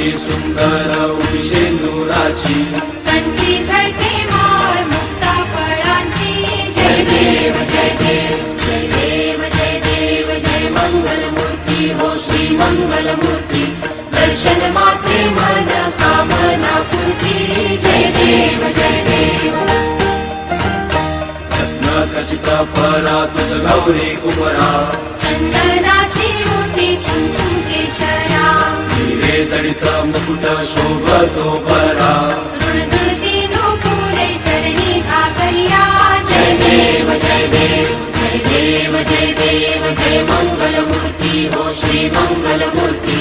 सर्वांगी सुंदर उषेंदुराची कंठी झळके मार मुक्ता फळांची जय देव जय देव जय देव जय देव जय मंगल मूर्ती हो श्री मंगल मूर्ती दर्शन मात्रे मन कामना पूर्ती. जय देव जय देव. रत्न खचित फरा तुझ गौरी कुमरा. चंदनाची ूर्ति श्रीमङ्गलमूर्ति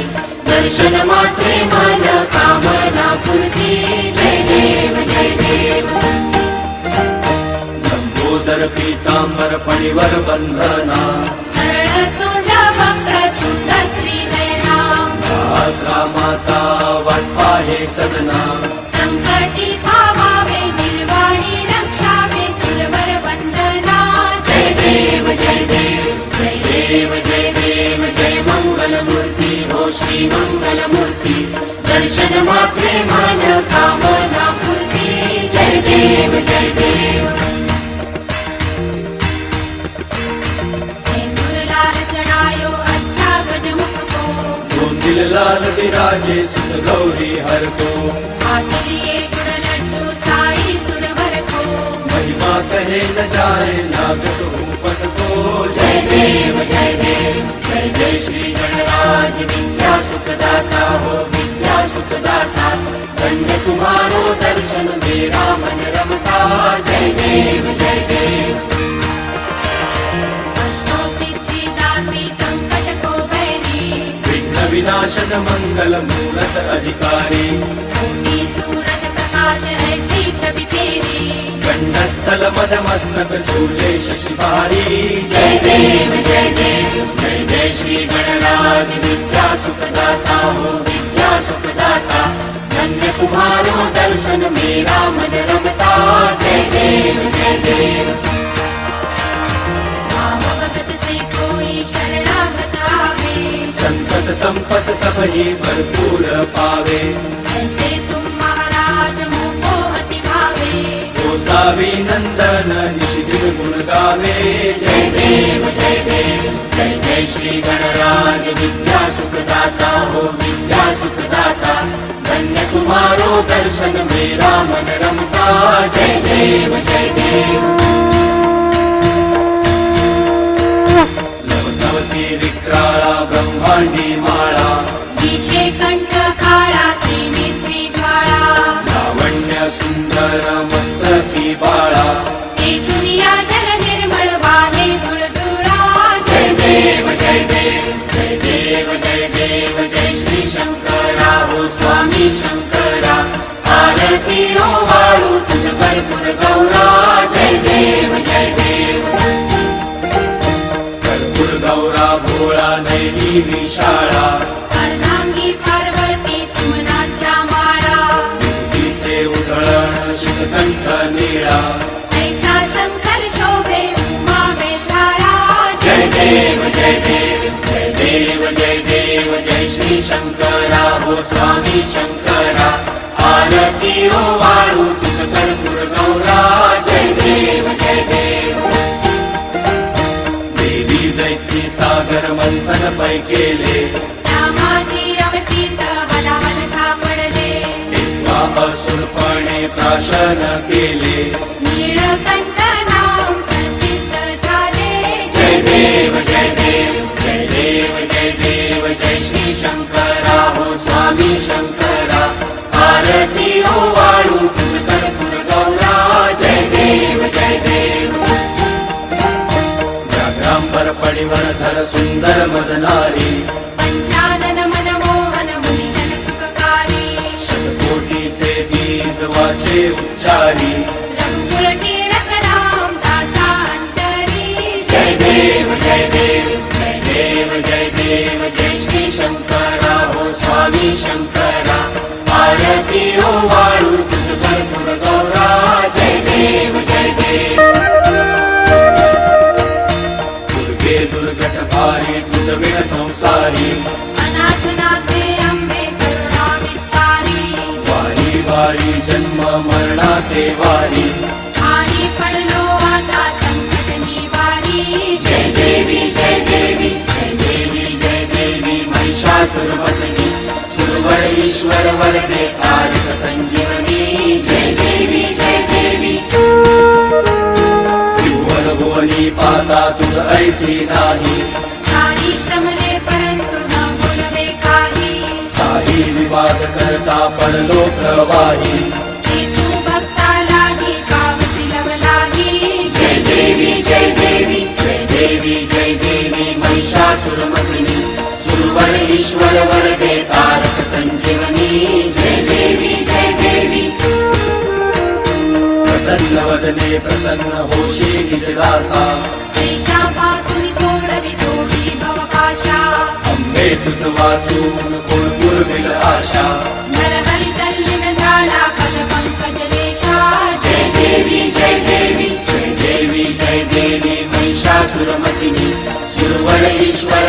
दर्शन मात्रे मायापूर्ति जय देव जयदेव गम्भोदर पीताम्बरपरिवरबन्धना आश्रामाचा वाटपा हे सदना. संकटी भावावे निर्वाणी रक्षावे सुरवर वंदना. जय देव जय देव जय देव जय देव जय मंगल मूर्ती हो श्री मंगल मूर्ती दर्शन मात्रे मान कामना पूर्ती जय देव जय देव. लाल विराजे सुत गौरी हर को। हाथ लिए गुण लड्डू साई सुरवर को। महिमा कहे न जाए लागत ऊपन को। जय देव जय देव जय जय श्री गणराज। विद्या सुखदाता हो विद्या सुखदाता। धन्य तुम्हारो दर्शन मेरा मन रमता। जय देव जय विघ्न विनाशन मंगल मूलत अधिकारी कोटि सूरज प्रकाश ऐसी छवि तेरी गंडस्थल मद मस्तक झूले शशिभारी जय देव जय देव जय जय श्री गणराज विद्या सुखदाता हो विद्या सुखदाता धन्य तुम्हारो दर्शन मेरा मन रमता जय देव जय देव संपत सब ही भरपूर पावे। ऐसे तुम महाराज मोको अति भावे। गोसावी नंदन निशिदिन गुण गावे। जय देव जय देव जय जय श्री गणराज। विद्या सुखदाता हो विद्या सुखदाता। धन्य तुम्हारो दर्शन मेरा मन रमता जय देव जय देव। मस्तकी बाळा. हे जय देव जय देव जय देव जय देव जय श्री शंकरा. हो स्वामी शंकरा आरती ओ वाळू तुझ भरपूर गौरा. जय देव जय देव. कर्पूर गौरा भोळा नैनी विशाळा. हो स्वामी शंकरा आरती ओ वाळू तुझ कर्पूर गौरा जय देव जय देव. देवी दैत्य सागर मंथन पै केले. असुरपणे प्राशन केले. व्याघ्रांबर फणीवर धर सुंदर मदनारी पंचानन मनमोहन मुनिजन सुखकारी शतकोटीचे बीज वाचे उच्चारी रघुकुल टिळक राम दासा अंतरी जय देव जय देव जय देव जय देव जय श्री शंकरा हो स्वामी शंकरा आरती ओ ी महिषा सुरवती सुरवरीश्वरवर्णे कारके बोलि पाता तु साहि विवाद कर्ता परलोकवाहि प्रसन्नवदने प्रसन्न होशी निजदासा। देशापासून सोडवी तुझ वाचून कुळकुळविल आशा। नरहरी जय देवी जय देवी जय देवी जय देवी सुरवर ईश्वर